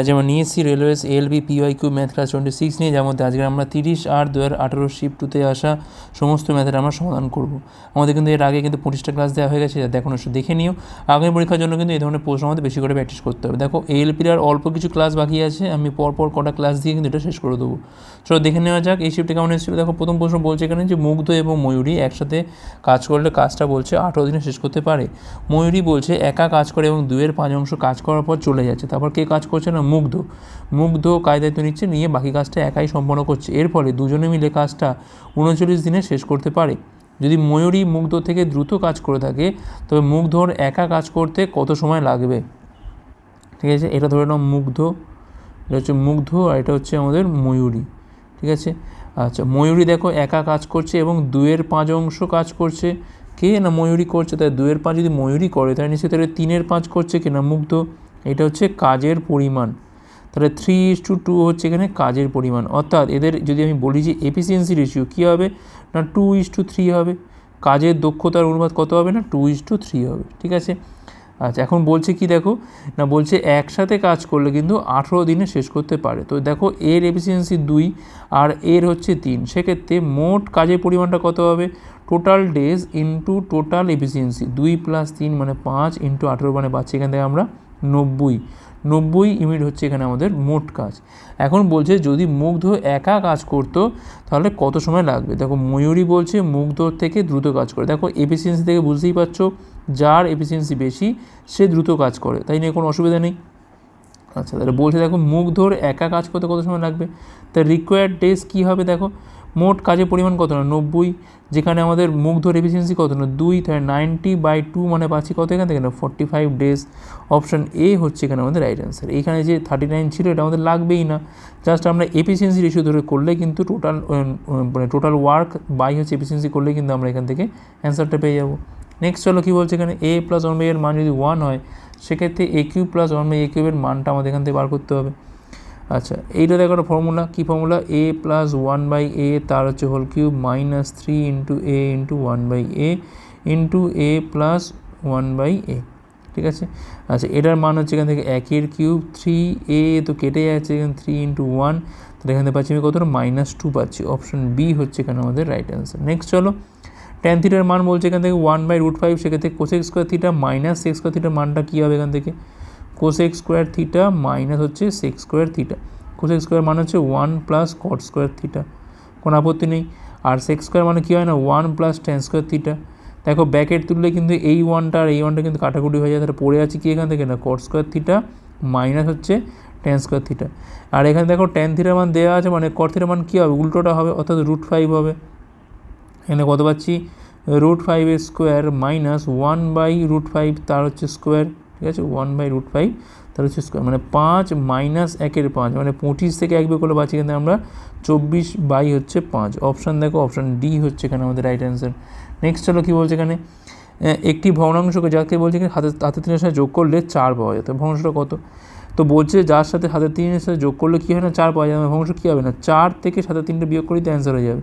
আজ আমরা নিয়ে এসেছি railways LB PY Q math class twenty six নিয়ে যার মধ্যে আজকে আমরা তিরিশ আট দু হাজার আঠেরো শিফট টুতে আসা সমস্ত ম্যাথের আমরা সমাধান করব। আমাদের কিন্তু এর আগে কিন্তু পঁচিশটা ক্লাস দেওয়া হয়ে গেছে, যাতে এখন একটু দেখে নিও। আগামী পরীক্ষার জন্য কিন্তু এই ধরনের প্রশ্ন আমাদের বেশি করে প্র্যাকটিস করতে হবে। দেখো এলপির আর অল্প কিছু ক্লাস বাকি আছে, আমি পরপর কটা ক্লাস দিয়ে কিন্তু এটা শেষ করে দেবো। চলো দেখে নেওয়া যাক, এই শিফটে কেমন এসেছিল দেখো, প্রথম প্রশ্ন বলছে এখানে যে মুগ্ধ এবং ময়ূরী একসাথে কাজ করলে কাজটা বলছে আঠেরো দিনে শেষ করতে পারে। ময়ূরী বলছে একা কাজ করে এবং দুয়ের পাঁচ অংশ কাজ করার পর চলে যাচ্ছে। তারপর কে কাজ করছে না? মুগ্ধ। মুগ্ধ কায় দায়িত্ব নিচ্ছে, নিয়ে বাকি কাজটা একাই সম্পন্ন করছে। এর ফলে দুজনে মিলে কাজটা উনচল্লিশ দিনে শেষ করতে পারে। যদি ময়ূরী মুগ্ধ থেকে দ্রুত কাজ করে থাকে, তবে মুগ্ধর একা কাজ করতে কত সময় লাগবে? ঠিক আছে, এটা ধরে নাও মুগ্ধ। এটা হচ্ছে মুগ্ধ আর এটা হচ্ছে আমাদের ময়ূরী। ঠিক আছে? আচ্ছা ময়ূরী দেখো একা কাজ করছে এবং দুয়ের পাঁচ অংশ কাজ করছে। কে না ময়ূরী করছে? তাই দুয়ের পাঁচ যদি ময়ূরী করে, তাহলে নিশ্চয়ই তাহলে তিনের পাঁচ করছে কি না মুগ্ধ? এটা হচ্ছে কাজের পরিমাণ। তাহলে থ্রি ইস টু টু হচ্ছে এখানে কাজের পরিমাণ। অর্থাৎ এদের যদি আমি বলি যে এফিসিয়েন্সি রেশিও কী হবে, না টু ইস টু থ্রি হবে, কাজের দক্ষতার অনুপাত কত হবে, না টু ইস টু থ্রি হবে, ঠিক আছে? আচ্ছা এখন বলছে কি দেখো? না, বলছে একসাথে কাজ করলে কিন্তু আঠেরো দিনে শেষ করতে পারে। তো দেখো, এর এফিসিয়েন্সি দুই আর এর হচ্ছে তিন। সেক্ষেত্রে মোট কাজের পরিমাণটা কত হবে? Total days into total efficiency দুই প্লাস তিন মানে পাঁচ ইন্টু আঠেরো মানে পাচ্ছি এখান থেকে আমরা নব্বই। নব্বই ইউনিট হচ্ছে এখানে আমাদের মোট কাজ। এখন বলছে যদি মুগ্ধ একা কাজ করতো, তাহলে কত সময় লাগবে? দেখো, ময়ূরী বলছে মুগ্ধ থেকে দ্রুত কাজ করে। দেখো এফিসিয়েন্সি থেকে বুঝতেই পারছ, যার এফিসিয়েন্সি বেশি, সে দ্রুত কাজ করে। তাই নিয়ে কোনো অসুবিধা নেই। আচ্ছা তাহলে বলছে দেখো, মুগ্ধর একা কাজ করতে কত সময় লাগবে? তার রিকোয়ার্ড ডেজ কী হবে দেখো? মোট কাজের পরিমাণ কত না? নব্বই। যেখানে আমাদের মুগ্ধর এফিসিয়েন্সি কত না? দুই। তাহলে নাইনটি বাই টু মানে পাচ্ছি কত এখান থেকে না? Forty five days option A হচ্ছে এখানে আমাদের রাইট অ্যান্সার এখানে যে থার্টি নাইন ছিল, এটা আমাদের লাগবেই না। জাস্ট আমরা এফিসিয়েন্সি রেশিও ধরে করলে কিন্তু টোটাল মানে টোটাল ওয়ার্ক বাই হচ্ছে এফিসিয়েন্সি করলে কিন্তু আমরা এখান থেকে অ্যান্সারটা পেয়ে যাব। নেক্সট চলো কী বলছে এখানে? এ প্লাস ওয়ান বাই এর মান যদি ওয়ান হয়, সেক্ষেত্রে A cube plus one by A কিউবের মানটা আমাদের এখান থেকে বার করতে হবে। আচ্ছা এইটা দেখো formula key formula A plus one by A তার হচ্ছে whole cube minus three into A into one by A into A plus one by A ঠিক আছে? আচ্ছা এটার মান হচ্ছে এখান থেকে একের কিউব থ্রি এ তো কেটে যাচ্ছে এখানে থ্রি ইন্টু ওয়ান তাহলে এখান থেকে পাচ্ছি আমি কতটা মাইনাস টু পাচ্ছি। অপশন বি হচ্ছে এখানে আমাদের রাইট অ্যান্সার নেক্সট চলো। টেন থিটার মান বলছে এখান থেকে ওয়ান বাই রুট ফাইভ সেক্ষেত্রে cosec square theta minus sec square থিটার মানটা কী হবে এখান থেকে? কোসেক স্কোয়ার থিটা মাইনাস হচ্ছে sec square theta cosec square মানে হচ্ছে one plus cot square theta কোনো আপত্তি নেই। আর সেক্স স্কোয়ার মানে কী হয় না? One plus tan square theta দেখো ব্যাকেট তুললে কিন্তু এই ওয়ানটা আর এই ওয়ানটা কিন্তু কাটাকুটি হয়ে যায়। তাহলে পড়ে আছে কি এখান থেকে না? কট স্কোয়ার থিটা মাইনাস হচ্ছে টেন স্কোয়ার থিটা আর এখানে দেখো টেন থিটার মান দেওয়া আছে মানে কট থিটার মান কী হবে? উল্টোটা হবে, অর্থাৎ রুট ফাইভ হবে। এখানে কত পাচ্ছি? রুট ফাইভের square minus one by root five তার হচ্ছে স্কোয়ার ঠিক আছে? ওয়ান বাই রুট ফাইভ তার হচ্ছে স্কোয়ার মানে পাঁচ মাইনাস একের পাঁচ মানে পঁচিশ থেকে এক বের করলে পাচ্ছি কিন্তু আমরা চব্বিশ বাই হচ্ছে পাঁচ। অপশান দেখো অপশান ডি হচ্ছে এখানে আমাদের রাইট অ্যান্সার নেক্সট চলো কী বলছে এখানে? একটি ভগ্নাংশকে যাকে বলছে কি হাতে হাতে তিনের সাথে যোগ করলে চার পাওয়া যায়। তো ভগ্নাংশটা কত? তো বলছে যার সাথে হাতে তিনের সাথে যোগ করলে কী হয় না, চার পাওয়া যাবে ভগ্নাংশ কী হবে না? চার থেকে সাথে তিনটে বিয়োগ করলে তো অ্যান্সার হয়ে যাবে।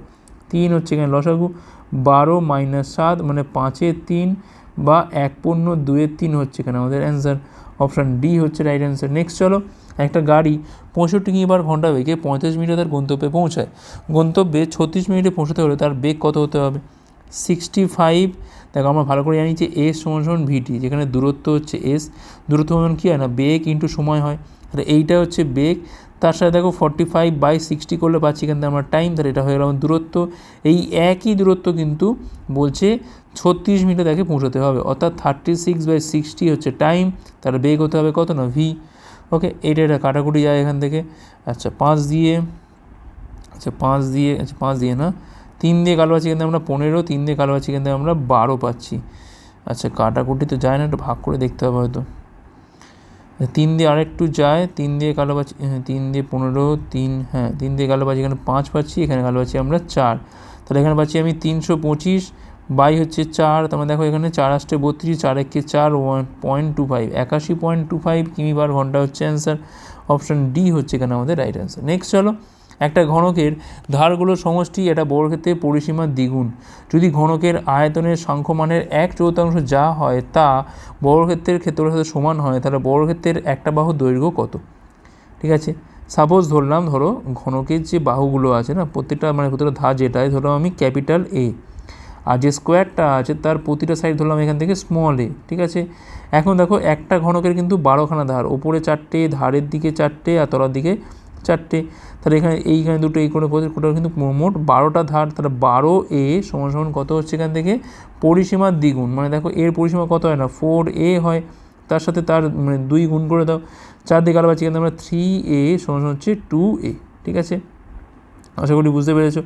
তিন হচ্ছে এখানে লসাগু, বারো মাইনাস সাত মানে পাঁচে তিন বা এক পণ্য দুয়ের তিন হচ্ছে এখানে আমাদের অ্যান্সার অপশান ডি হচ্ছে রাইট অ্যান্সার নেক্সট চলো, একটা গাড়ি পঁয়ষট্টি কিবার ঘণ্টা বেগে পঁয়তাল্লিশ মিনিটে তার গন্তব্যে পৌঁছায়। গন্তব্যে ছত্রিশ মিনিটে পৌঁছাতে হলে তার বেগ কত হতে হবে? সিক্সটি ফাইভ দেখো আমরা ভালো করে জানি যে এস সমান সমান ভিটি যেখানে দূরত্ব হচ্ছে এস দূরত্ব সমান কী হয় না? বেগ ইন্টু সময় হয়। তাহলে এইটা হচ্ছে বেগ, তার সাথে দেখো ফর্টি ফাইভ বাই সিক্সটি করলে পাচ্ছি কিন্তু আমরা টাইম তাহলে এটা হয়ে গেল দূরত্ব। এই একই দূরত্ব কিন্তু বলছে ছত্রিশ মিনিটে তাকে পৌঁছাতে হবে। অর্থাৎ থার্টি সিক্স বাই সিক্সটি হচ্ছে টাইম তার বেগ হতে হবে কত না? ভি ওকে এইটা এটা কাটাকুটি যায় এখান থেকে। আচ্ছা পাঁচ দিয়ে আচ্ছা পাঁচ দিয়ে আচ্ছা পাঁচ দিয়ে না? তিন দিয়ে কালো পাচ্ছি কিন্তু আমরা পনেরো, তিন দিয়ে কালো পাচ্ছি কিন্তু আমরা বারো পাচ্ছি। আচ্ছা কাটাকুটি তো যায় না, একটু ভাগ করে দেখতে হবে হয়তো। তিন দিয়ে আরেকটু যায়, তিন দিয়ে কালো পাচ্ছি হ্যাঁ তিন দিয়ে পনেরো, তিন হ্যাঁ তিন দিয়ে কালো পাচ্ছি এখানে পাঁচ পাচ্ছি, এখানে কালো পাচ্ছি আমরা চার। তাহলে এখানে পাচ্ছি আমি তিনশো পঁচিশ বাই হচ্ছে চার তারপরে দেখো এখানে চার আসতে বত্রিশ চার একে চার, ওয়ান পয়েন্ট টু ফাইভ একাশি পয়েন্ট টু ফাইভ কিমি বার ঘণ্টা হচ্ছে অ্যান্সার অপশান ডি হচ্ছে এখানে আমাদের রাইট অ্যান্সার নেক্সট চলো, একটা ঘনকের ধারগুলোর সমষ্টি, এটা বর্গক্ষেত্রে পরিসীমার দ্বিগুণ। যদি ঘনকের আয়তনের সাংখ্যমানের এক চতুর্থাংশ যা হয় তা বর্গক্ষেত্রের ক্ষেত্রের সাথে সমান হয়, তাহলে বর্গক্ষেত্রের একটা বাহু দৈর্ঘ্য কত? ঠিক আছে? সাপোজ ধরলাম, ধরো ঘনকের যে বাহুগুলো আছে না, প্রত্যেকটা মানে প্রত্যেকটা ধার যেটাই, ধরো আমি ক্যাপিটাল এ আর যে স্কোয়ারটা আছে তার প্রতিটা সাইড ধরলাম এখান থেকে স্মল এ ঠিক আছে? এখন দেখো একটা ঘনকের কিন্তু বারোখানা ধার, ওপরে চারটে, ধারের দিকে চারটে আর তলার দিকে চারটে। তাহলে এখানে এইখানে দুটো এই করে কোথাও কিন্তু মোট বারোটা ধার, তাহলে বারো এ সমান সমান কত হচ্ছে এখান থেকে? পরিসীমার দ্বিগুণ মানে দেখো এর পরিসীমা কত হয় না? ফোর এ হয়, তার সাথে তার মানে দুই গুণ করে দাও। চার দিকে আলো পাচ্ছি আমরা থ্রি এ সমান হচ্ছে টু এ ঠিক আছে? আশা করি বুঝতে পেরেছ।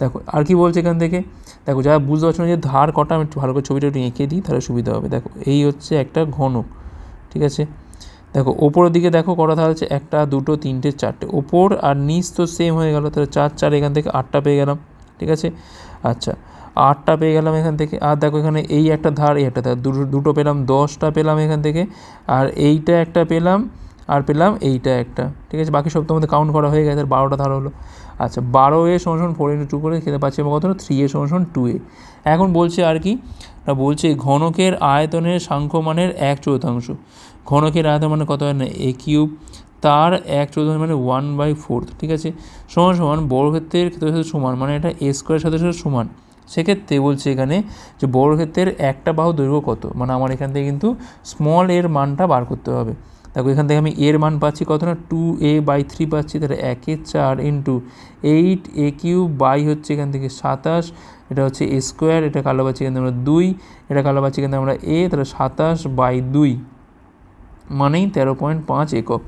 দেখো, আর কি বলছে এখান থেকে? দেখো, যারা বুঝতে পারছ না যে ধার কটা, আমি একটু ভালো করে ছবিটা একটু এঁকে দিই, তাহলে সুবিধা হবে। দেখো, এই হচ্ছে একটা ঘনক, ঠিক আছে? দেখো, ওপরের দিকে দেখো কটা ধার আছে, একটা, দুটো, তিনটে, চারটে। ওপর আর নিচ তো সেম হয়ে গেল, তাহলে চার চার, এখান থেকে আটটা পেয়ে গেলাম, ঠিক আছে? আচ্ছা আটটা পেয়ে গেলাম এখান থেকে, আর দেখো এখানে এই একটা ধার, এই একটা ধার, দুটো দুটো পেলাম, দশটা পেলাম এখান থেকে, আর এইটা একটা পেলাম আর পেলাম এইটা একটা। ঠিক আছে, বাকি সব তোমাদের কাউন্ট করা হয়ে গেছে আর বারোটা ধার হলো। আচ্ছা বারো এ সমান ফোর ইন্টু টু করে খেতে পাচ্ছি আমরা কত থ্রি এ সমান টু এ। এখন বলছে আর কি, না বলছে ঘনকের আয়তনের সাংখ্যমানের এক চতুর্থাংশ। ঘনকের আয়তন মানে কত হয় না? এ কিউব তার এক চতুর্থাংশ মানে ওয়ান বাই ফোর্থ ঠিক আছে? সমান সমান বর্গক্ষেত্রের ক্ষেত্রের সাথে সমান মানে এটা এ স্কোয়ারের সাথে সাথে সমান। সেক্ষেত্রে বলছে এখানে যে বর্গক্ষেত্রের একটা বাহু দৈর্ঘ্য কত? মানে আমার এখান থেকে কিন্তু স্মল এর মানটা বার করতে হবে। দেখো এখান থেকে আমি এর মান পাচ্ছি কত না? টু এ বাই থ্রি পাচ্ছি, তাহলে একে চার into eight A Q by হচ্ছে এখান থেকে সাতাশ, এটা হচ্ছে এ স্কোয়ার এটা কালো পাচ্ছি থেকে আমরা দুই, এটা কালো পাচ্ছি থেকে আমরা এ তাহলে সাতাশ বাই দুই, মানেই তেরো পয়েন্ট পাঁচ একক।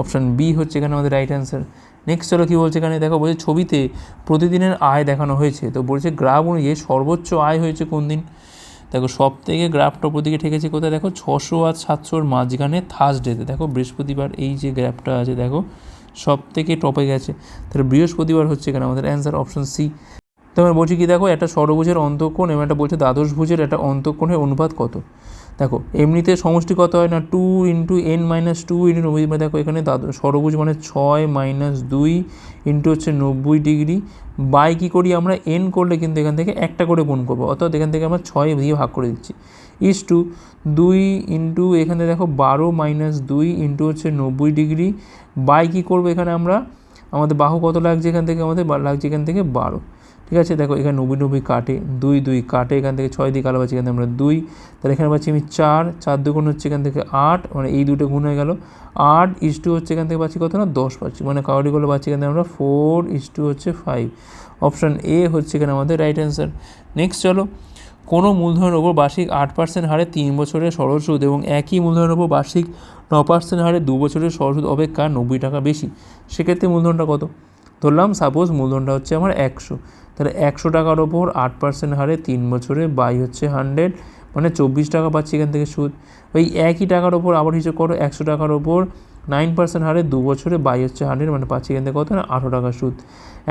অপশান বি হচ্ছে এখানে আমাদের রাইট অ্যান্সার নেক্সট চলো কী বলছে এখানে? দেখো, বলছে ছবিতে প্রতিদিনের আয় দেখানো হয়েছে, তো বলছে গ্রাফ অনুযায়ী সর্বোচ্চ আয় হয়েছে কোন দিন? দেখো সব থেকে গ্রাফটা উপর দিকে ঠেকেছে কোথায়? দেখো, ছশো আর সাতশোর মাঝখানে থার্সডেতে দেখো, বৃহস্পতিবার এই যে গ্রাফটা আছে, দেখো সব থেকে টপে গেছে। তাহলে বৃহস্পতিবার হচ্ছে এখানে আমাদের অ্যান্সার অপশন সি তোমার বলছি কি, দেখো, একটা ষড়ভুজের অন্তঃকোণ এবং একটা বলছে দ্বাদশ ভুজের একটা অন্তঃকোণের অনুপাত কত? দেখো, এমনিতে সমষ্টি কত হয় না? Two into N minus two into নব্বই। দেখো, এখানে ষড়ভুজ মানে ছয় মাইনাস দুই ইন্টু হচ্ছে নব্বই ডিগ্রি বাই কী করি আমরা? এন করলে কিন্তু এখান থেকে একটা করে গুণ করব। অর্থাৎ এখান থেকে আমরা ছয় দিয়ে ভাগ করে দিচ্ছি। ইস টু দুই ইন্টু এখানে দেখো বারো মাইনাস দুই ইন্টু হচ্ছে নব্বই ডিগ্রি বাই কী করব এখানে আমরা? আমাদের বাহু কত লাগছে এখান থেকে? আমাদের লাগছে এখান থেকে বারো। ঠিক আছে? দেখো, এখানে নব্বই নব্বই কাটে, দুই দুই কাটে, এখান থেকে ছয় দিকে কালো পাচ্ছি এখান থেকে আমরা দুই। তাহলে এখানে পাচ্ছি আমি চার চার দুগুণ হচ্ছে এখান থেকে আট মানে এই দুটো গুণ হয়ে গেল। আট ইস টু হচ্ছে এখান থেকে পাচ্ছি কত না? দশ পাচ্ছি মানে কাউরি করলে পাচ্ছি এখান থেকে আমরা ফোর ইস টু হচ্ছে ফাইভ অপশান এ হচ্ছে এখানে আমাদের রাইট অ্যান্সার নেক্সট চলো। কোনো মূলধনের ওপর বার্ষিক আট পার্সেন্ট হারে তিন বছরের সরল সুদ এবং একই মূলধনের ওপর বার্ষিক ন পার্সেন্ট হারে দু বছরের সরল সুদ অপেক্ষা নব্বই টাকা বেশি। সেক্ষেত্রে মূলধনটা কত? ধরলাম সাপোজ মূলধনটা হচ্ছে আমার একশো। তাহলে একশো টাকার ওপর আট পার্সেন্ট হারে তিন বছরে বাই হচ্ছে হান্ড্রেড মানে চব্বিশ টাকা পাচ্ছি এখান থেকে সুদ। ওই একই টাকার ওপর আবার হিসেব করো, একশো টাকার ওপর নাইন পার্সেন্ট হারে দু বছরে বাই হচ্ছে হান্ড্রেড মানে পাচ্ছি এখান থেকে কত? না, আঠেরো টাকা সুদ।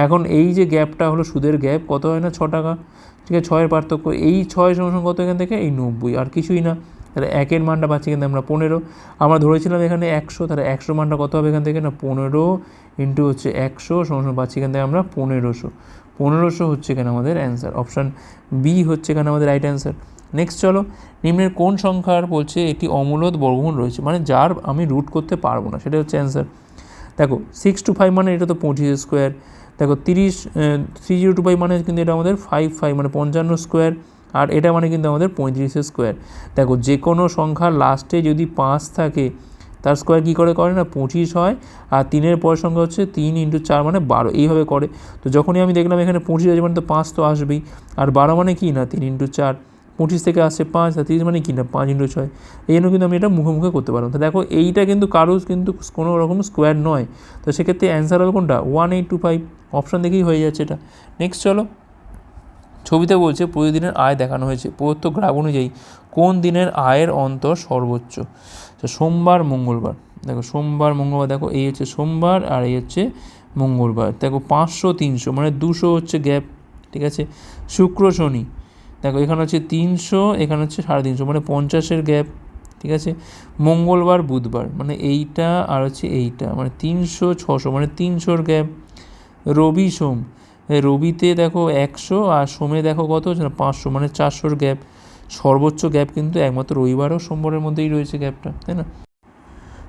এখন এই যে গ্যাপটা হলো সুদের গ্যাপ কত হয় না? ছ টাকা। ঠিক আছে, ছয়ের পার্থক্য, এই ছয় সমান কত এখান থেকে? এই নব্বই, আর কিছুই না। তাহলে একের মানটা পাচ্ছি কিন্তু আমরা পনেরো। আমরা ধরেছিলাম এখানে একশো, তাহলে একশো মানটা কত হবে এখান থেকে? না, পনেরো ইন্টু হচ্ছে একশো সমান পাচ্ছি এখান থেকে আমরা পনেরোশো। পনেরোশো হচ্ছে এখানে আমাদের অ্যান্সার অপশান বি হচ্ছে এখানে আমাদের রাইট অ্যান্সার নেক্সট চলো, নিম্নের কোন সংখ্যার বলছে একটি অমূলত বর্গমূল রয়েছে? মানে যার আমি রুট করতে পারব না, সেটা হচ্ছে অ্যান্সার দেখো সিক্স টু ফাইভ মানে এটা তো পঁচিশ স্কোয়ার দেখো, তিরিশ থ্রি জিরো টু ফাইভ মানে কিন্তু এটা আমাদের ফাইভ ফাইভ মানে পঞ্চান্ন স্কোয়ার আর এটা মানে কিন্তু আমাদের পঁয়ত্রিশ স্কোয়ার দেখো যে কোনো সংখ্যার লাস্টে যদি পাঁচ থাকে তার স্কোয়ার কী করে? করে না? পঁচিশ হয়। আর তিনের পরের সংখ্যা হচ্ছে তিন ইন্টু চার মানে বারো। এইভাবে করে। তো যখনই আমি দেখলাম এখানে পঁচিশ আছে মানে তো পাঁচ তো আসবেই। আর বারো মানে কি না? তিন ইন্টু চার। পঁচিশ থেকে আসছে পাঁচ, আর তিরিশ মানে কি না? পাঁচ ইন্টু ছয়। এই জন্য কিন্তু আমি এটা মুখে মুখে করতে পারব তো দেখো, এইটা কিন্তু কারও কিন্তু কোনো রকম স্কোয়ার নয়। তো সেক্ষেত্রে অ্যান্সার হবে কোনটা? One eight two five option দেখেই হয়ে যাচ্ছে এটা। নেক্সট চলো। ছবিতে বলছে, প্রতিদিনের আয় দেখানো হয়েছে। প্রদত্ত গ্রাফ অনুযায়ী কোন দিনের আয়ের অন্তর সর্বোচ্চ? তো সোমবার, মঙ্গলবার। দেখো, সোমবার, মঙ্গলবার, দেখো, এই হচ্ছে সোমবার আর এই হচ্ছে মঙ্গলবার। দেখো, পাঁচশো, তিনশো মানে দুশো হচ্ছে গ্যাপ, ঠিক আছে? শুক্র, শনি। দেখো, এখানে হচ্ছে তিনশো, এখানে হচ্ছে সাড়ে তিনশো মানে পঞ্চাশের গ্যাপ, ঠিক আছে? মঙ্গলবার, বুধবার মানে এইটা আর হচ্ছে এইটা মানে তিনশো, ছশো মানে তিনশোর গ্যাপ। রবি, সোম। রবিতে দেখো একশো আর সোমে দেখো কত পাঁচশো মানে চারশোর গ্যাপ সর্বোচ্চ গ্যাপ কিন্তু একমাত্র রবিবার ও সোমবারের মধ্যেই রয়েছে গ্যাপটা তাই না?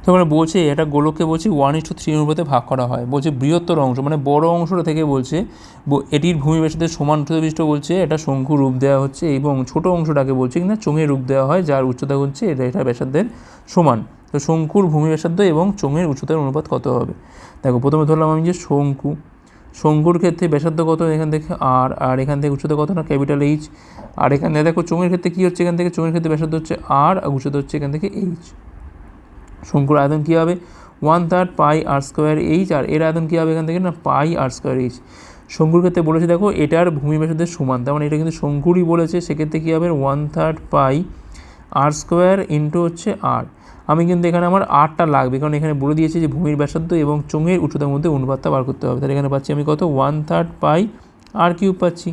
তো মানে বলছে, এটা গোলককে বলছে ওয়ান ইস টু থ্রি অনুপাতে ভাগ করা হয়। বলছে বৃহত্তর অংশ মানে বড় অংশটা থেকে বলছে এটির ভূমি ব্যাসার্ধের সমান উচ্চতাবিষ্ট বলছে, এটা শঙ্কু রূপ দেওয়া হচ্ছে এবং ছোট অংশটাকে বলছে কিনা, চোঙের রূপ দেওয়া হয়, যার উচ্চতা হচ্ছে এটা এটা ব্যাসার্ধের সমান। তো শঙ্কুর ভূমি ব্যাসার্ধ এবং চোঙের উচ্চতার অনুপাত কত হবে? দেখো, প্রথমে ধরলাম আমি যে শঙ্কু। শঙ্কুর ক্ষেত্রে ব্যাসার্ধ কত? এখান থেকে আর আর এখান থেকে উচ্চতা কত? না ক্যাপিটাল এইচ আর এখান থেকে দেখো চোঙের ক্ষেত্রে কী হচ্ছে? এখান থেকে চোঙের ক্ষেত্রে ব্যাসার্ধ হচ্ছে আর আর উচ্চতা হচ্ছে এখান থেকে এইচ শঙ্কুর আয়তন কী হবে? One third pi R square H আর এর আয়তন কী হবে এখান থেকে? না পাই আর স্কোয়ার এইচ শঙ্কুর ক্ষেত্রে বলেছে, দেখো, এটার ভূমি ব্যাসার্ধের সমান। তার মানে এটা কিন্তু শঙ্কুরই বলেছে। সেক্ষেত্রে কী হবে? One third pi R square into হচ্ছে আর আমি কিন্তু এখানে আমার আরটা লাগবে, কারণ এখানে বলে দিয়েছে যে ভূমির ব্যাসার্ধ এবং চোঙের উচ্চতার মধ্যে অনুপাতটা বার করতে হবে। তাহলে এখানে পাচ্ছি আমি কত? One third pi R cube পাচ্ছি।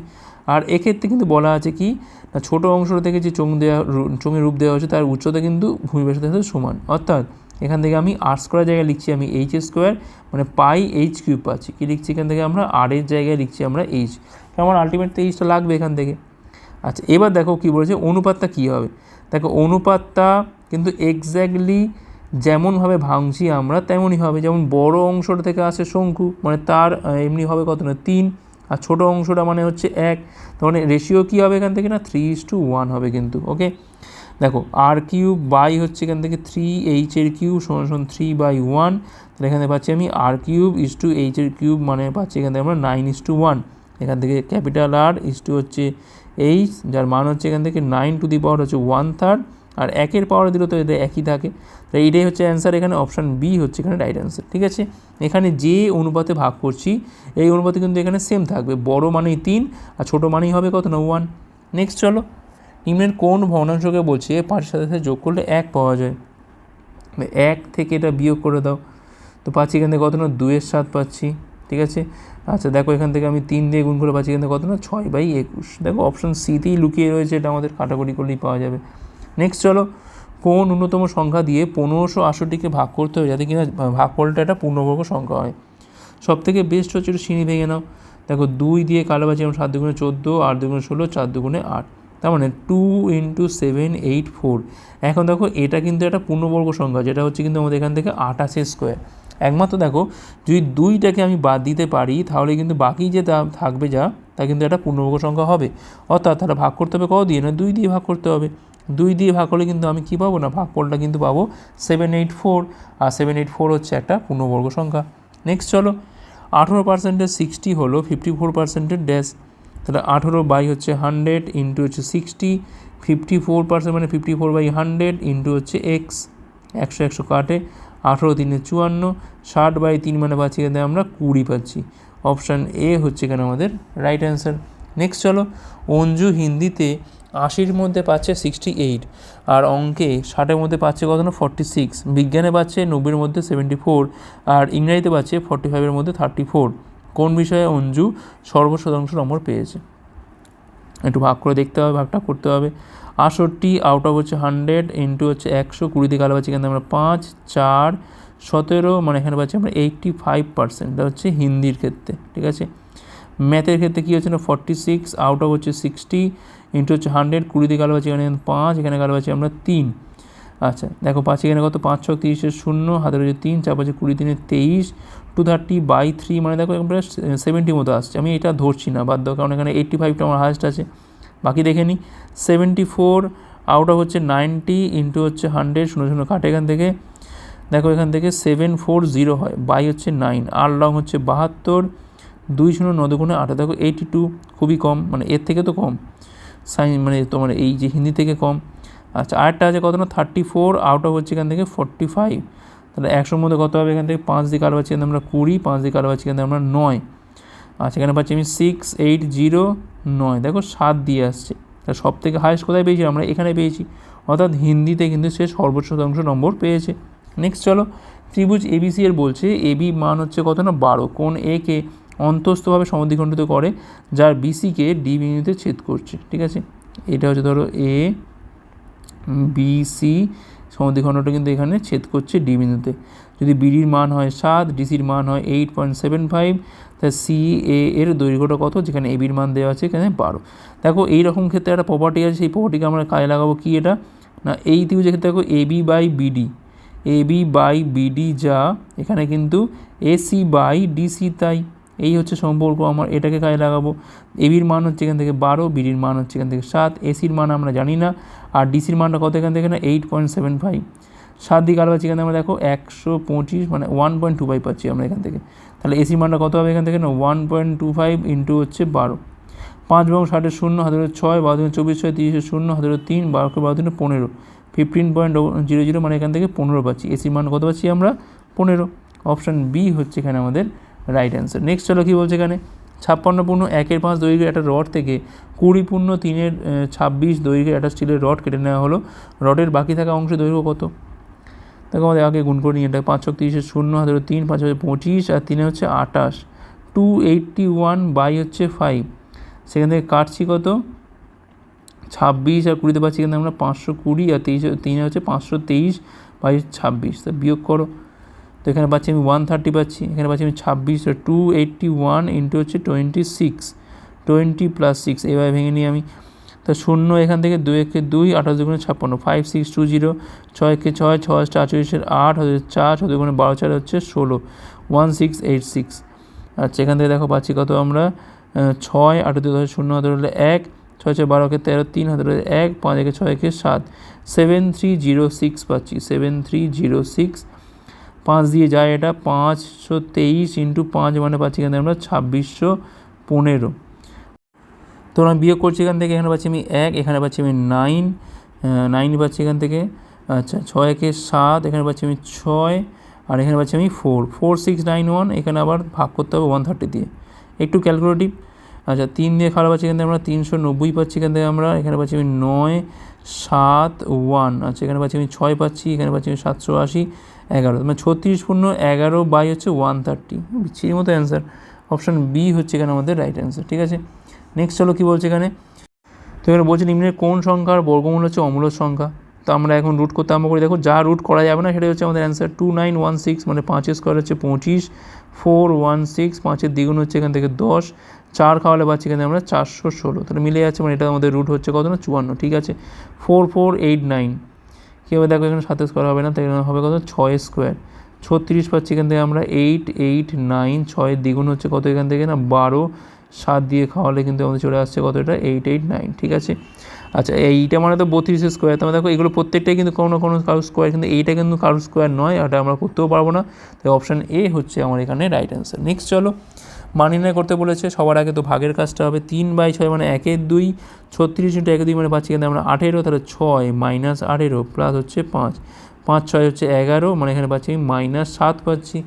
আর এক্ষেত্রে কিন্তু বলা আছে কি, না, ছোটো অংশটা থেকে যে চোঙ দেওয়া চোঙের রূপ দেওয়া হয়েছে, তার উচ্চতা কিন্তু ভূমি ব্যাসার্ধের সাথে সমান। অর্থাৎ এখান থেকে আমি আর স্কোয়ার জায়গায় লিখছি আমি এইচ স্কোয়ার মানে পাই এইচ কিউব পাচ্ছি। কী লিখছি এখান থেকে আমরা? আর এর জায়গায় লিখছি আমরা এইচ আমার আলটিমেট এইচটা লাগবে এখান থেকে। আচ্ছা এবার দেখো কী বলেছে, অনুপাতটা কী হবে? দেখো, অনুপাতটা এক্স্যাক্টলি যেমনভাবে ভাঙছি আমরা, তেমনই হবে। যেমন বড় অংশটা থেকে আসে শঙ্কু মানে তার এমনি হবে কত না, তিন। আর ছোটো অংশটা মানে হচ্ছে এক। তার মানে রেশিও কী হবে এখান থেকে না? থ্রি ইস টু ওয়ান হবে কিন্তু ওকে দেখো আর কিউব বাই হচ্ছে এখান থেকে থ্রি এইচ এর কিউব সমান সমান থ্রি বাই ওয়ান তাহলে এখানে পাচ্ছি আমি R cube is to H এর কিউব মানে পাচ্ছি এখান থেকে আমরা নাইন ইস টু ওয়ান এখান থেকে ক্যাপিটাল আর ইস টু হচ্ছে এইচ যার মান হচ্ছে এখান থেকে নাইন টু দি পাওয়ার হচ্ছে ওয়ান থার্ড আর একের পাওয়ার দিলে তো এটা একই থাকে। তো এইটাই হচ্ছে অ্যান্সার এখানে অপশান বি হচ্ছে এখানে রাইট অ্যান্সার ঠিক আছে? এখানে যে অনুপাতে ভাগ করছি, এই অনুপাতে কিন্তু এখানে সেম থাকবে। বড় মানেই তিন আর ছোটো মানেই হবে কত? না ওয়ান নেক্সট চলো। নিম্নের কোন ভগ্নাংশকে বলছে? পাঁচের সাথে সাথে যোগ করলে এক পাওয়া যায়। এক থেকে এটা বিয়োগ করে দাও। তো পাচ্ছি এখান থেকে কত? না দুয়ের সাত পাচ্ছি, ঠিক আছে? আচ্ছা দেখো এখান থেকে আমি তিন দিয়ে গুণ করে পাচ্ছি এখান থেকে কত? না, ছয় বাই একুশ। দেখো অপশান সিতেই লুকিয়ে রয়েছে, এটা আমাদের কাটাকুটি করলেই পাওয়া যাবে। নেক্সট চলো, কোন ন্যূনতম সংখ্যা দিয়ে পনেরোশো আটষট্টিকে ভাগ করতে হবে যাতে কিনা ভাগ করলে একটা পূর্ণবর্গ সংখ্যা হয়। সব থেকে বেস্ট হচ্ছে একটু সিঁড়ি ভেঙে নাও। দেখো দুই দিয়ে কালো বাজি আমরা সাত দুগুণে চোদ্দ, আট দুগুণে ষোলো, চার দুগুণে আট। তার মানে two into seven eight four এখন দেখো এটা কিন্তু একটা পূর্ণবর্গ সংখ্যা, যেটা হচ্ছে কিন্তু আমাদের এখান থেকে আটাশে স্কোয়ার একমাত্র দেখো, যদি দুইটাকে আমি বাদ দিতে পারি, তাহলে কিন্তু বাকি যে থাকবে যা, তা কিন্তু একটা পূর্ণবর্গ সংখ্যা হবে। অর্থাৎ তাহলে ভাগ করতে হবে কত দিয়ে? না, দুই দিয়ে ভাগ করতে হবে। দুই দিয়ে ভাগ করলে কিন্তু আমি কী পাবো না? ভাগফলটা কিন্তু পাবো সেভেন এইট ফোর আর সেভেন এইট ফোর হচ্ছে একটা পূর্ণবর্গ সংখ্যা। নেক্সট চলো, আঠেরো পার্সেন্টের সিক্সটি হলো ফিফটি ফোর পার্সেন্টের ড্যাশ তাহলে আঠেরো বাই হচ্ছে হান্ড্রেড ইন্টু হচ্ছে সিক্সটি ফিফটি ফোর পার্সেন্ট মানে fifty four by hundred into হচ্ছে এক্স একশো একশো কাটে, আঠেরো তিনে চুয়ান্ন, ষাট বাই তিন মানে পাচ্ছি এখানে আমরা কুড়ি পাচ্ছি। অপশান এ হচ্ছে এখানে আমাদের রাইট অ্যান্সার নেক্সট চলো, অঞ্জু হিন্দিতে আশির মধ্যে পাচ্ছে সিক্সটি এইট আর অঙ্কে ষাটের মধ্যে পাচ্ছে কত না ফর্টি সিক্স বিজ্ঞানে পাচ্ছে নব্বের মধ্যে সেভেন্টি ফোর আর ইংরাজিতে পাচ্ছে ফর্টি ফাইভের মধ্যে থার্টি ফোর কোন বিষয়ে অঞ্জু সর্বশতাংশ নম্বর পেয়েছে? একটু ভাগ করে দেখতে হবে, ভাগটা করতে হবে। আটষট্টি আউট অফ হচ্ছে হান্ড্রেড ইন্টু হচ্ছে একশো কুড়ি দিকে আলো পাচ্ছি এখানে আমরা পাঁচ, চার, সতেরো মানে এখানে পাচ্ছি আমরা এইটটি ফাইভ পার্সেন্ট এটা হচ্ছে হিন্দির ক্ষেত্রে, ঠিক আছে? ম্যাথের ক্ষেত্রে কী হচ্ছে না? ফর্টি সিক্স আউট অফ হচ্ছে সিক্সটি ইন্টু হচ্ছে হান্ড্রেড কুড়ি দিকে আলো এখানে পাঁচ, এখানে আলো পাচ্ছি আমরা তিন। আচ্ছা দেখো পাচ্ছি এখানে কত? পাঁচ ছক তিরিশের শূন্য, হাতের হচ্ছে তিন, চার পাচ্ছে কুড়ি তিনের তেইশ টু থার্টি বাই থ্রি মানে দেখো প্রায় সেভেন্টি মতো আসছে। আমি এটা ধরছি না, বাদ দাও, কারণ এখানে এইট্টি ফাইভটা আমার হায়েস্ট আছে। বাকি দেখে নিই সেভেন্টি ফোর আউট অফ হচ্ছে নাইনটি ইন্টু হচ্ছে হান্ড্রেড শূন্য শূন্য, কাটে এখান থেকে। দেখো এখান থেকে সেভেন ফোর জিরো হয় বাই হচ্ছে নাইন আর লং হচ্ছে বাহাত্তর, দুই শূন্য নদ গুণে আটা, দেখো এইটি টু খুবই কম মানে এর থেকে তো কম। সাইন মানে তোমার এই যে হিন্দি থেকে কম। আচ্ছা আরেকটা আছে কত না? থার্টি ফোর আউট অফ হচ্ছে এখান থেকে ফর্টি ফাইভ তাহলে একশোর মধ্যে কত হবে? এখান থেকে পাঁচ দিকে আলো পাচ্ছি আমরা কুড়ি, পাঁচ দিকে আলো পাচ্ছি এখানে আমরা নয়। আচ্ছা এখানে পাচ্ছি আমি সিক্স এইট জিরো নয়। দেখো সাত দিয়ে আসছে। তা সব থেকে হায়েস্ট কোথায় পেয়েছি? আমরা এখানে পেয়েছি। অর্থাৎ হিন্দিতে কিন্তু সে সর্বোচ্চ শতাংশ নম্বর পেয়েছে। নেক্সট চলো, ত্রিভুজ এবিসি এর বলছে। এবি মান হচ্ছে কত না? বারো। কোন এ কে অন্তস্থভাবে সমদ্বিখণ্ডিত করে, যার বিসিকে ডি বিন্দুতে ছেদ করছে, ঠিক আছে? এটা হচ্ছে ধরো এ বিসি সমদ্বিখণ্ডটা কিন্তু এখানে ছেদ করছে ডি বিন্দুতে। যদি বিডির মান হয় সাত ডিসির মান হয় এইট পয়েন্ট সেভেন ফাইভ তা সি এ এর দৈর্ঘ্যটা কত? যেখানে এবির মান দেওয়া আছে এখানে বারো। দেখো এই রকম ক্ষেত্রে একটা প্রপার্টি আছে, সেই প্রপার্টিকে আমরা কাজে লাগাবো কি এটা? না, এই ত্রিভুজের ক্ষেত্রে দেখো AB by BD A B by BD যা, এখানে কিন্তু এসি বাই ডিসি তাই। এই হচ্ছে সম্পর্ক, আমার এটাকে কাজে লাগাবো। এবির মান হচ্ছে এখান থেকে বারো বিডির মান হচ্ছে এখান থেকে সাত এসির মান আমরা জানি না, আর ডিসির মানটা কত এখান থেকে না? এইট পয়েন্ট সেভেন ফাইভ সাত দিক আলো এখান থেকে আমরা দেখো একশো পঁচিশ মানে ওয়ান পয়েন্ট টু ফাইভ পাচ্ছি আমরা এখান থেকে। তাহলে এসির মানটা কত হবে এখান থেকে না? One point two five into হচ্ছে বারো। পাঁচ এবং ষাটের শূন্য, হাতের ছয়, বারো দিনে চব্বিশ ছয়, তিরিশের শূন্য, হাতের তিন বারোকে বারো দিনে পনেরো। ফিফটিন পয়েন্ট জিরো জিরো মানে এখান থেকে পনেরো পাচ্ছি। এসির মান কত পাচ্ছি আমরা? পনেরো। অপশান বি হচ্ছে এখানে আমাদের রাইট অ্যান্সার নেক্সট চলো কী বলছে এখানে? ছাপ্পান্ন পূর্ণ একের পাঁচ দৈর্ঘ্যের একটা রড থেকে কুড়ি পূর্ণ তিনের ছাব্বিশ দৈর্ঘ্যের একটা স্টিলের রড কেটে নেওয়া হলো। রডের বাকি থাকা অংশ দৈর্ঘ্য কত? দেখো আমাদের আগে গুণ করে নিয়ে এটা পাঁচ ছক তিরিশের শূন্য, হাতে তিন, পাঁচ হচ্ছে পঁচিশ, আর তিনে হচ্ছে আটাশ টু এইটটি ওয়ান বাই হচ্ছে ফাইভ সেখান থেকে কাটছি কত? ছাব্বিশ, আর কুড়িতে পাচ্ছি কিন্তু আমরা পাঁচশো কুড়ি, আর তেইশ তিনে হচ্ছে পাঁচশো তেইশ বাই ছাব্বিশ। তা বিয়োগ করো। এখানে পাচ্ছি আমি ওয়ান থার্টি পাচ্ছি, এখানে পাচ্ছি আমি ছাব্বিশ টু এইটটি ওয়ান ইন্টু হচ্ছে twenty six twenty plus six এভাবে ভেঙে নিই আমি, তা শূন্য এখান থেকে দুই একে দুই আঠাশ দুগুণে ছাপ্পান্ন ফাইভ সিক্স টু জিরো ছয়কে ছয় ছয় চার চল্লিশের আট হচ্ছে চার, ছয় দুগুণে বারো, চার হচ্ছে ষোলো ওয়ান সিক্স এইট সিক্স আচ্ছা এখান থেকে দেখো পাচ্ছি কত আমরা ছয়, আট, দুই, দশ, শূন্য, হাতে হলে এক, ছয় ছয় বারোকে তেরো, তিন, হাতে হলে এক, পাঁচ একে ছয় একে সাত সেভেন থ্রি জিরো সিক্স পাচ্ছি সেভেন থ্রি জিরো সিক্স পাঁচ দিয়ে যায় এটা পাঁচশো তেইশ ইন্টু পাঁচ মানে পাচ্ছি এখান থেকে আমরা ছাব্বিশশো পনেরো। তো আমি বিয়োগ করছি এখান থেকে, এখানে পাচ্ছি আমি এক, এখানে পাচ্ছি আমি নাইন নাইন পাচ্ছি এখান থেকে আচ্ছা ছয় একে সাত, এখানে পাচ্ছি আমি ছয়, আর এখানে পাচ্ছি আমি four four six nine one এখানে আবার ভাগ করতে হবে ওয়ান থার্টি দিয়ে। একটু ক্যালকুলেটিভ আচ্ছা তিন দিয়ে খারাপ পাচ্ছি এখান থেকে আমরা তিনশো নব্বই পাচ্ছি এখান থেকে আমরা, এখানে পাচ্ছি আমি নয় সাত, ওয়ান। আচ্ছা এখানে পাচ্ছি আমি ছয় পাচ্ছি, এখানে পাচ্ছি আমি সাতশো আশি, এগারো। মানে ছত্রিশ পূর্ণ এগারো বাই হচ্ছে ওয়ান থার্টি। বিচ্ছিরি মতো অ্যান্সার অপশান বি হচ্ছে এখানে আমাদের রাইট অ্যান্সার ঠিক আছে? নেক্সট চলো কী বলছে এখানে? তো এখানে বলছে নিম্নের কোন সংখ্যার বর্গমূল হচ্ছে অমূলক সংখ্যা? তো আমরা এখন রুট করতে আরম্ভ করি। দেখো, যা রুট করা যাবে না, সেটাই হচ্ছে আমাদের answer two nine one six মানে পাঁচের স্কোয়ার হচ্ছে পঁচিশ। ফোর, ওয়ান, সিক্স, পাঁচের দ্বিগুণ হচ্ছে এখান থেকে দশ। চার খাওয়ালে পাচ্ছি এখানে আমরা চারশো ষোলো। তাহলে মিলে যাচ্ছে মানে এটা আমাদের রুট হচ্ছে কত না? চুয়ান্ন, ঠিক আছে? Four four, eight, nine. কীভাবে দেখো এখানে সাথে স্কোয়ার হবে না? তাই এখানে হবে কত? ছয় স্কোয়ার ছত্রিশ পাচ্ছি এখান থেকে আমরা এইট এইট, নাইন, ছয়ের দ্বিগুণ হচ্ছে কত এখান থেকে না? বারো। সাত দিয়ে খাওয়ালে কিন্তু আমাদের চলে আসছে কত এটা? এইট এইট, নাইন, ঠিক আছে? আচ্ছা এইটা মানে তো বত্রিশের স্কোয়ার তোমরা দেখো এগুলো প্রত্যেকটাই কিন্তু কোনো না কোনো কারোর স্কোয়ার কিন্তু এইটা কিন্তু কারোর স্কোয়ার নয়, এটা আমরা করতেও পারব না। তাই অপশান এ হচ্ছে আমার এখানে রাইট অ্যান্সার নেক্সট চলো মান নির্ণয় করতে বলেছে, সবার আগে তো ভাগের কাজটা হবে তিন বাই ছয় মানে একের দুই, ছত্রিশ ইন্টু একের দুই মানে পাচ্ছি কিন্তু আমরা আঠেরো, তাহলে ছয় মাইনাস আঠেরো প্লাস হচ্ছে পাঁচ। পাঁচ, ছয় হচ্ছে এগারো মানে এখানে পাচ্ছি মাইনাস সাত পাচ্ছি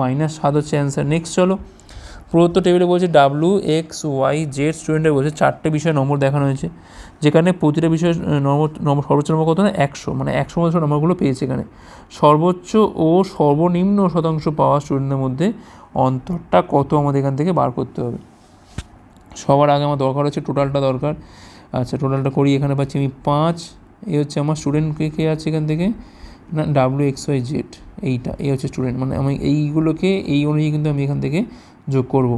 মাইনাস সাত হচ্ছে অ্যান্সার নেক্সট চলো, প্রদত্ত টেবিলে বলছে ডাব্লু এক্স ওয়াই জেড স্টুডেন্টের বলছে চারটে বিষয় নম্বর দেখানো হয়েছে। যেখানে প্রতিটা বিষয়ে নম্বর নম্বর সর্বোচ্চ নম্বর কত না? একশো। মানে একশো মতো নম্বরগুলো পেয়েছে এখানে। সর্বোচ্চ ও সর্বনিম্ন শতাংশ পাওয়া স্টুডেন্টদের মধ্যে অন্তরটা কত আমাদের এখান থেকে বার করতে হবে। সবার আগে আমার দরকার হচ্ছে টোটালটা দরকার। আচ্ছা টোটালটা করি এখানে পাচ্ছি আমি পাঁচ। এই হচ্ছে আমার স্টুডেন্ট কে কে আছে এখান থেকে? না, ডাব্লিউ এক্স ওয়াই জেড। এইটা এই হচ্ছে স্টুডেন্ট। মানে আমি এইগুলোকে, এই অনুযায়ী কিন্তু আমি এখান থেকে যোগ করব।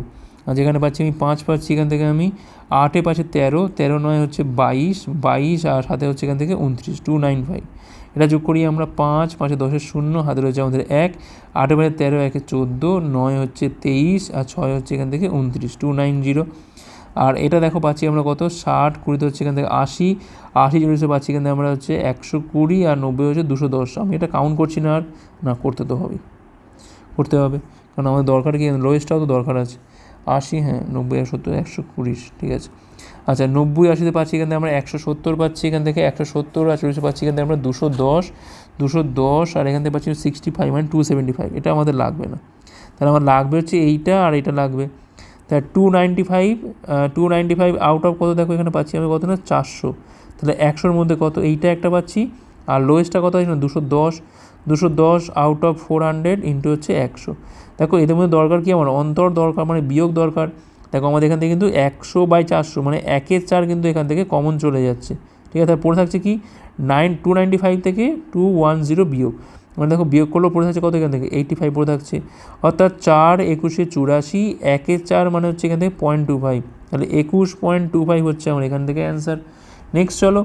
আর যেখানে পাচ্ছি আমি পাঁচ পাচ্ছি, এখান থেকে আমি আটে পাচ্ছে তেরো তেরো নয় হচ্ছে বাইশ বাইশ আর সাথে হচ্ছে এখান থেকে উনত্রিশ টু নাইন ফাইভ এটা যোগ করি আমরা পাঁচ, পাঁচে দশের শূন্য, হাতে রয়েছে আমাদের এক, আটে পাশে তেরো, একে চোদ্দ, নয় হচ্ছে তেইশ আর ছয় হচ্ছে এখান থেকে উনত্রিশ টু নাইন জিরো আর এটা দেখো পাচ্ছি আমরা কত? ষাট কুড়িতে হচ্ছে এখান থেকে আশি আশি চল্লিশে পাচ্ছি এখান থেকে আমরা হচ্ছে একশো কুড়ি আর নব্বই হচ্ছে দুশো দশ। আমি এটা কাউন্ট করছি না আর, না, করতে তো হবেই। করতে হবে, কারণ আমাদের দরকার কি? লোয়েস্টটাও তো দরকার আছে। আশি হ্যাঁ নব্বই আর সত্তর একশো কুড়ি ঠিক আছে? আচ্ছা নব্বই আশিতে পাচ্ছি এখান থেকে আমরা একশো সত্তর পাচ্ছি, এখান থেকে একশো সত্তর আর চল্লিশে পাচ্ছি এখান থেকে আমরা দুশো দশ দুশো দশ, আর এখান থেকে পাচ্ছি সিক্সটি ফাইভ মানে টু সেভেন্টি ফাইভ, এটা আমাদের লাগবে না। তাহলে আমার লাগবে হচ্ছে এইটা, আর এটা লাগবে। তা two ninety five two ninety five out of কত দেখো এখানে পাচ্ছি আমি কত না? চারশো। তাহলে একশোর মধ্যে কত? এইটা একটা পাচ্ছি। আর লোয়েস্টটা কত না দুশো দশ। দুশো দশ out of four hundred into হচ্ছে একশো। দেখো, এদের মধ্যে দরকার কি? আমার অন্তর দরকার মানে বিয়োগ দরকার। দেখো, আমাদের এখান থেকে কিন্তু একশো বাই চারশো মানে একের চার কিন্তু এখান থেকে কমন চলে যাচ্ছে। ঠিক আছে পড়ে থাকছে কি? নাইন টু নাইনটি ফাইভ থেকে টু ওয়ান জিরো বিয়োগ। মানে দেখো, বিয়োগ করলেও পড়ে থাকছে কত এখান থেকে? এইটি ফাইভ পড়ে থাকছে। অর্থাৎ চার একুশে চুরাশি, একের চার মানে হচ্ছে এখান থেকে পয়েন্ট টু ফাইভ তাহলে একুশ পয়েন্ট টু ফাইভ হচ্ছে আমার এখান থেকে অ্যান্সার নেক্সট চলো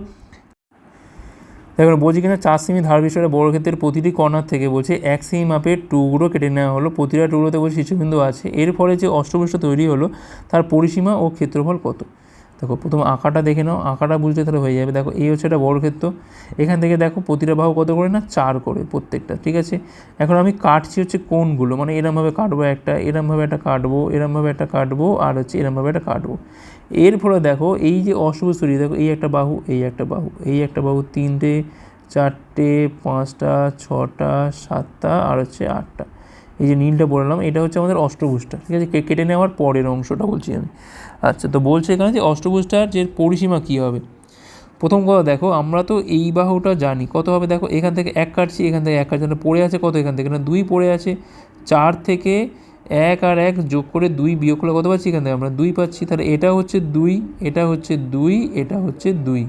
দেখুন, বলছি কিনা, চার সেমি ধার বিষয়টা ক্ষেত্রের প্রতিটি কর্নার থেকে বলছে এক সেমি মাপের টুকরো কেটে নেওয়া হলো। প্রতিটা টুকরোতে বলছে শীর্ষবিন্দু আছে। এর ফলে যে অষ্টভুষ্ট তৈরি হলো, তার পরিসীমা ও ক্ষেত্রফল কত? দেখো, প্রথম আঁকাটা দেখে নাও, আঁকাটা বুঝতে তাহলে হয়ে যাবে। দেখো, এই হচ্ছে একটা বর্গক্ষেত্র এখান থেকে দেখো, প্রতিটা বাহু কত করে না? চার করে প্রত্যেকটা, ঠিক আছে? এখন আমি কাটছি হচ্ছে কোনগুলো মানে এরমভাবে কাটবো একটা, এরমভাবে একটা কাটবো, এরমভাবে একটা কাটবো, আর হচ্ছে এরমভাবে একটা কাটবো। এর ফলে দেখো, এই যে অশুভ তৈরি দেখো, এই একটা বাহু, এই একটা বাহু, এই একটা বাহু তিনটে, চারটে, পাঁচটা, ছটা, সাতটা, আর হচ্ছে আটটা। এই যে নীলটা বললাম, এটা হচ্ছে আমাদের অষ্টভুজটা, ঠিক আছে? কেটে নেওয়ার পরের অংশটা বলছি আমি। আচ্ছা তো বলছে এখানে যে অষ্টভুজটার যে পরিসীমা কী হবে? প্রথম কথা দেখো, আমরা তো এই বাহুটা জানি। কত হবে দেখো, এখান থেকে এক কাটছি, এখান থেকে এক কাটছি পড়ে আছে কত এখান থেকে? না দুই পড়ে আছে। চার থেকে এক আর এক যোগ করে দুই বিয়োগ করলে কত পাচ্ছি এখান থেকে? আমরা দুই পাচ্ছি। তাহলে এটা হচ্ছে দুই, এটা হচ্ছে দুই, এটা হচ্ছে দুই।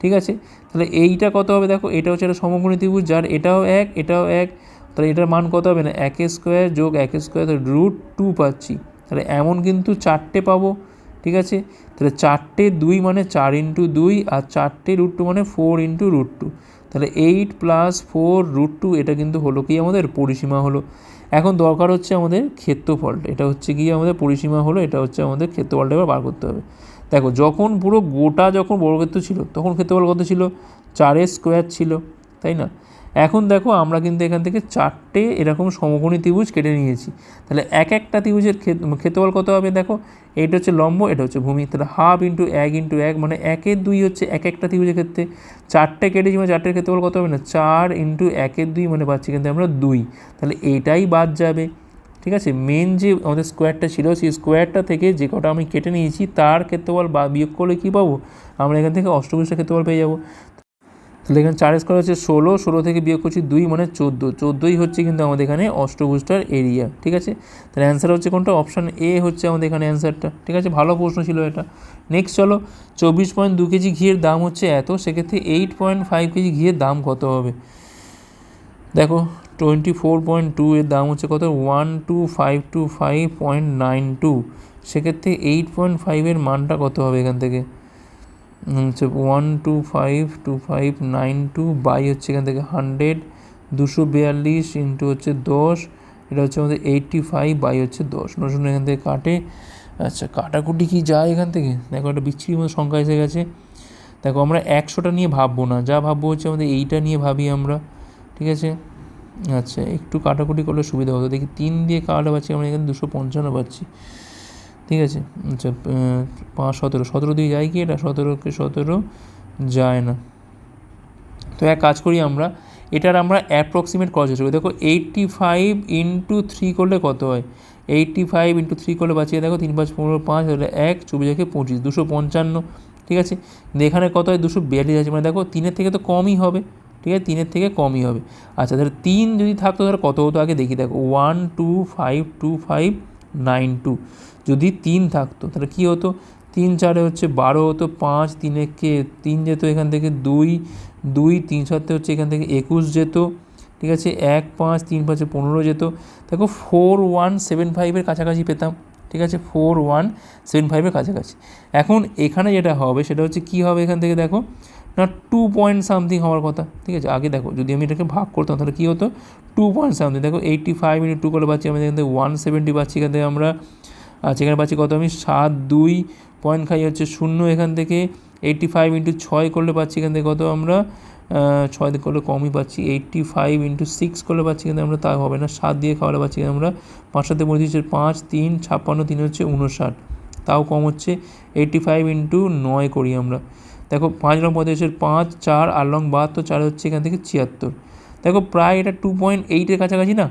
ঠিক আছে? তাহলে এইটা কত হবে দেখো? এটা হচ্ছে একটা সমকোণী ত্রিভুজ, যার এটাও এক এটাও এক। তাহলে এটার মান কত হবে না? এক স্কোয়ার যোগ এক স্কোয়ার, তাহলে রুট টু পাচ্ছি। তাহলে এমন কিন্তু চারটে পাবো। ঠিক আছে? তাহলে চারটে দুই মানে চার ইন্টু দুই আর চারটে রুট টু মানে ফোর ইন্টু রুট টু। তাহলে eight plus four root two, এটা কিন্তু হলো কি আমাদের? পরিসীমা হলো। এখন দরকার হচ্ছে আমাদের ক্ষেত্রফলটা এটা হচ্ছে গিয়ে আমাদের পরিসীমা হলো, এটা হচ্ছে আমাদের ক্ষেত্রফলটা এবার বার করতে হবে। দেখো, যখন পুরো গোটা যখন বর্গক্ষেত্র ছিল, তখন ক্ষেত্রফল কত ছিল? চারের স্কোয়ার ছিল, তাই না? এখন দেখো আমরা কিন্তু এখান থেকে চারটে এরকম সমকোণী ত্রিভুজ কেটে নিয়েছি। তাহলে এক একটা ত্রিভুজের ক্ষেত- ক্ষেত্রফল কত হবে দেখো? এটা হচ্ছে লম্ব, এটা হচ্ছে ভূমি। তাহলে হাফ ইন্টু এক ইন্টু এক মানে একের দুই হচ্ছে এক একটা ত্রিভুজের ক্ষেত্রে। চারটে কেটেছি মানে চারটের ক্ষেত্রফল কত হবে না? চার ইন্টু একের দুই মানে পাচ্ছি কিন্তু আমরা দুই। তাহলে এইটাই বাদ যাবে। ঠিক আছে? মেন যে আমাদের স্কোয়ারটা ছিল, সেই স্কোয়ারটা থেকে যে কটা আমি কেটে নিয়েছি, তার ক্ষেত্রফল বা বিয়োগ করলে কী পাবো? আমরা এখান থেকে অষ্টভুজটা ক্ষেত্রফল পেয়ে যাব। তাহলে এখানে চার স্কোয়ার হচ্ছে ষোলো ষোলো থেকে বিয়োগ করছি দুই মানে চোদ্দ। চোদ্দোই হচ্ছে কিন্তু আমাদের এখানে অষ্টভুজটার এরিয়া ঠিক আছে? তাহলে অ্যান্সার হচ্ছে কোনটা? অপশান এ হচ্ছে আমাদের এখানে অ্যান্সারটা ঠিক আছে? ভালো প্রশ্ন ছিল এটা। নেক্সট চলো, চব্বিশ পয়েন্ট দু কেজি ঘিয়ের দাম হচ্ছে এত, সেক্ষেত্রে এইট পয়েন্ট ফাইভ কেজি ঘিয়ের দাম কত হবে? দেখো টোয়েন্টি ফোর পয়েন্ট টু এর দাম হচ্ছে কত? One two five two five point nine two সেক্ষেত্রে এইট পয়েন্ট ফাইভের মানটা কত হবে এখান থেকে? হচ্ছে one two five two five nine two by হচ্ছে এখান থেকে হান্ড্রেড দুশো বিয়াল্লিশ ইন্টু হচ্ছে দশ, এটা হচ্ছে আমাদের এইটটি ফাইভ বাই হচ্ছে দশ। নশো এখান থেকে কাটে। আচ্ছা কাটাকুটি কি যায় এখান থেকে? দেখো একটা বিচ্ছিরি মতো সংখ্যা এসে গেছে। দেখো, আমরা একশোটা নিয়ে ভাববো না। যা ভাববো হচ্ছে আমাদের এইটা নিয়ে ভাবি আমরা। ঠিক আছে? আচ্ছা একটু কাটাকুটি করলে সুবিধা হতো। দেখি, তিন দিয়ে কাটাতে পারছি আমরা এখানে দুশো পঞ্চান্ন পাচ্ছি। ঠিক আছে? আচ্ছা পাঁচ সতেরো সতেরো দিয়ে যায় কি এটা? সতেরোকে সতেরো যায় না। তো এক কাজ করি আমরা, এটার আমরা অ্যাপ্রক্সিমেট করার চেষ্টা করি। দেখো এইটটি ফাইভ ইন্টু থ্রি করলে কত হয়? এইটটি ফাইভ ইন্টু থ্রি করলে বাঁচিয়ে দেখো, তিন পাঁচ পনেরো পাঁচ হলে এক, চব্বিশ একে পঁচিশ, দুশো পঞ্চান্ন, ঠিক আছে? এখানে কত হয়? দুশো বিয়াল্লিশ আছে মানে দেখো, তিনের থেকে তো কমই হবে, ঠিক আছে? তিনের থেকে কমই হবে। আচ্ছা তাহলে তিন যদি থাকতো, তাহলে কত হতো? আগে দেখি, দেখো one two five two five nine two যদি তিন থাকতো, তাহলে কী হতো? তিন চারে হচ্ছে বারো হতো, পাঁচ তিনে কে, তিন যেত এখান থেকে দুই দুই তিন সাথে হচ্ছে এখান থেকে একুশ যেত, ঠিক আছে? এক, পাঁচ, তিন, পাঁচে, পনেরো যেত। দেখো ফোর, ওয়ান, সেভেন ফাইভের কাছাকাছি পেতাম, ঠিক আছে? ফোর, ওয়ান, সেভেন ফাইভের কাছাকাছি। এখন এখানে যেটা হবে, সেটা হচ্ছে কী হবে এখান থেকে দেখো? না, টু পয়েন্ট সামথিং হওয়ার কথা, ঠিক আছে? আগে দেখো, যদি আমি এটাকে ভাগ করতাম, তাহলে কী হতো? টু পয়েন্ট সামথিং, দেখো, এইটটি ফাইভ ইন্টু টু করে পাচ্ছি আমি এখান থেকে? ওয়ান সেভেন্টি পাচ্ছি এখান থেকে আমরা আচ্ছা এখানে পাচ্ছি কত? আমি সাত, দুই পয়েন্ট খাই হচ্ছে শূন্য, এখান থেকে এইটটি ফাইভ ইন্টু ছয় করলে পাচ্ছি এখান থেকে কত আমরা? ছয় করলে কমই পাচ্ছি এইটটি ফাইভ ইন্টু সিক্স করলে পাচ্ছি কিন্তু আমরা তা হবে না, সাত দিয়ে খাওয়ালে পাচ্ছি কিন্তু আমরা পাঁচ সাথে পঁচিশ পাঁচ, তিন, ছাপ্পান্ন, তিন হচ্ছে উনষাট তাও কম হচ্ছে এইটটি ফাইভ ইন্টু নয় করি আমরা। দেখো, পাঁচ রং পঁয়ত্রিশের পাঁচ, চার, আর লং বাহাত্তর, চার হচ্ছে এখান থেকে ছিয়াত্তর। দেখো, প্রায় এটা টু পয়েন্ট এইটের কাছাকাছি না?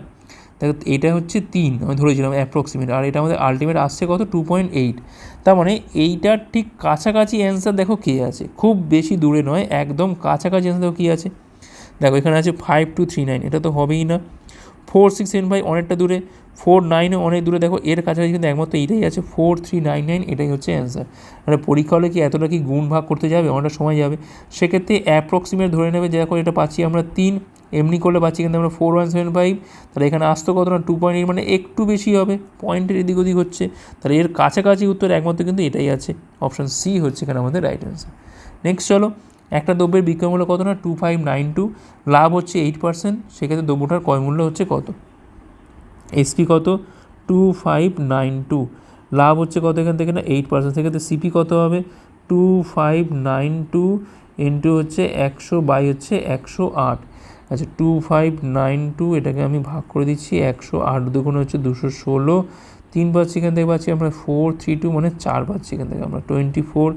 দেখো, এটা হচ্ছে তিন, আমি ধরেছিলাম অ্যাপ্রক্সিমেট আর এটা আমাদের আলটিমেট আসছে কত? টু পয়েন্ট এইট তার মানে এইটার ঠিক কাছাকাছি অ্যান্সার দেখো কে আছে? খুব বেশি দূরে নয়, একদম কাছাকাছি অ্যান্সার দেখো কী আছে? দেখো, এখানে আছে ফাইভ টু থ্রি নাইন এটা তো হবেই না। ফোর সিক্স সেভেন ফাইভ অনেকটা দূরে ফোর নাইনও অনেক দূরে, দেখো, এর কাছাকাছি কিন্তু একমাত্র এইটাই আছে ফোর থ্রি নাইন নাইন এটাই হচ্ছে অ্যান্সার মানে পরীক্ষা হলে কি এতটা কি গুণ ভাগ করতে যাবে? অনেকটা সময় যাবে। সেক্ষেত্রে অ্যাপ্রক্সিমেট ধরে নেবে দেখো, এটা পাচ্ছি আমরা তিন এমনি করলে পাচ্ছি কিন্তু আমরা ফোর ওয়ান সেভেন ফাইভ তাহলে এখানে আসতো কত না টু পয়েন্ট এইট মানে একটু বেশি হবে। পয়েন্টের এদিক ওদিক হচ্ছে। তাহলে এর কাছাকাছি উত্তর একমাত্র কিন্তু এটাই আছে। অপশান সি হচ্ছে এখানে আমাদের রাইট অ্যান্সার নেক্সট চলো, একটা দ্রব্যের বিক্রয় মূল্য কত না? টু ফাইভ নাইন টু লাভ হচ্ছে এইট পার্সেন্ট সেক্ষেত্রে দ্রব্যটার ক্রয় মূল্য হচ্ছে কত? এসপি কত? টু ফাইভ নাইন টু লাভ হচ্ছে কত এখান থেকে না? এইট পার্সেন্ট সেক্ষেত্রে সিপি কত হবে? Two five nine two into হচ্ছে একশো বাই হচ্ছে একশো আট। আচ্ছা টু ফাইভ নাইন টু এটাকে আমি ভাগ করে দিচ্ছি, একশো আট দুগুণ হচ্ছে দুশো ষোলো, তিন পাচ্ছি এখান থেকে পাচ্ছি আমরা ফোর থ্রি টু মানে চার পাচ্ছি এখান থেকে আমরা টোয়েন্টি ফোর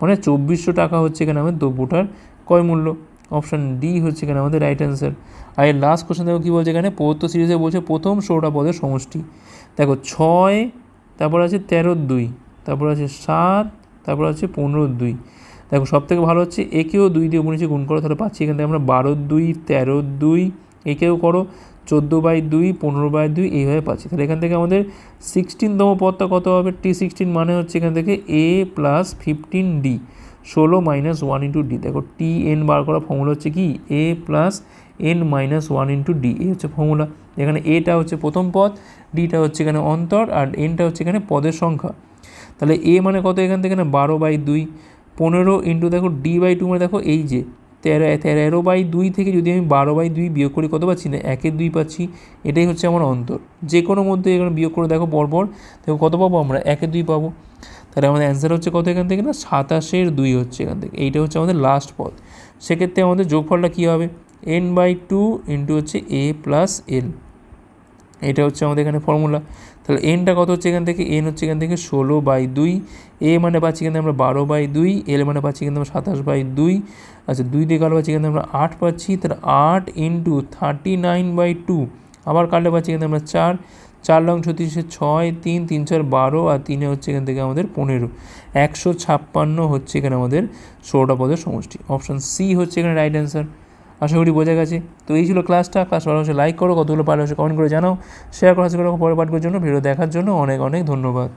মানে চব্বিশশো টাকা হচ্ছে এখানে আমাদের দ্রব্যটার ক্রয় মূল্য। অপশান ডি হচ্ছে এখানে আমাদের রাইট অ্যান্সার আর এর লাস্ট কোশ্চেন দেখো কী বলছে এখানে? পৌত্র সিরিজে বলছে প্রথম ষোলোটা পদের সমষ্টি। দেখো, ছয়, তারপর আছে তেরো দুই, তারপর আছে সাত, তারপর আছে পনেরো দুই। দেখো সব থেকে ভালো হচ্ছে একেও দুই দিয়ে উনিশে গুণ করো, তাহলে পাচ্ছি এখান থেকে আমরা বারো দুই, তেরো দুই, একেও করো, চোদ্দ বাই দুই, পনেরো বাই দুই, এইভাবে পাচ্ছি। তাহলে এখান থেকে আমাদের সিক্সটিনতম পদটা কত হবে? টি সিক্সটিন মানে হচ্ছে এখান থেকে এ প্লাস ফিফটিন ডি ষোলো মাইনাস ওয়ান ইন্টু ডি দেখো টি এন বার করা ফর্মুলা হচ্ছে কি? A plus N minus one into D এই হচ্ছে ফর্মুলা এখানে এটা হচ্ছে প্রথম পদ ডিটা হচ্ছে এখানে অন্তর, আর এনটা হচ্ছে এখানে পদের সংখ্যা। তাহলে এ মানে কত এখান থেকে? না বারো বাই দুই পনেরো ইন্টু দেখো ডি বাই টু মানে দেখো এই যে তেরো তেরো বাই দুই থেকে যদি আমি বারো বাই দুই বিয়োগ করি কত পাচ্ছি না? একের দুই পাচ্ছি। এটাই হচ্ছে আমার অন্তর। যে কোনো মধ্যে এখানে বিয়োগ করে দেখো পরপর দেখো কত পাবো আমরা? একের দুই পাবো। তাহলে আমাদের অ্যান্সার হচ্ছে কত এখান থেকে না? সাতাশের দুই হচ্ছে এখান থেকে। এইটা হচ্ছে আমাদের লাস্ট পদ। সেক্ষেত্রে আমাদের যোগফলটা কী হবে? এন বাই টু ইন্টু হচ্ছে এ প্লাস এল এটা হচ্ছে আমাদের এখানে ফর্মুলা তাহলে এনটা কত হচ্ছে এখান থেকে? এন হচ্ছে এখান থেকে ষোলো বাই দুই। এ মানে পাচ্ছি কিন্তু আমরা বারো বাই দুই এল মানে পাচ্ছি কিন্তু আমরা সাতাশ বাই দুই। আচ্ছা দুই দিয়ে কালো পাচ্ছি থেকে আমরা আট পাচ্ছি, তাহলে আট into thirty nine by two আবার কাটলে পাচ্ছি কিন্তু আমরা চার। চার লং ছত্রিশে ছয়, তিন তিন, চার, বারো, আর তিনে হচ্ছে এখান থেকে আমাদের পনেরো। একশো ছাপ্পান্ন হচ্ছে এখানে আমাদের ষোলোটা পদের সমষ্টি। অপশান সি হচ্ছে এখানে রাইট অ্যান্সার আশা করি বোঝা গেছে। তো এই ছিল ক্লাসটা ক্লাস ভালো হচ্ছে লাইক করো, কতগুলো পারলে হচ্ছে কমেন্ট করে জানাও। শেয়ার করা হচ্ছে পরে পাঠকের জন্য ভিডিও দেখার জন্য অনেক অনেক ধন্যবাদ।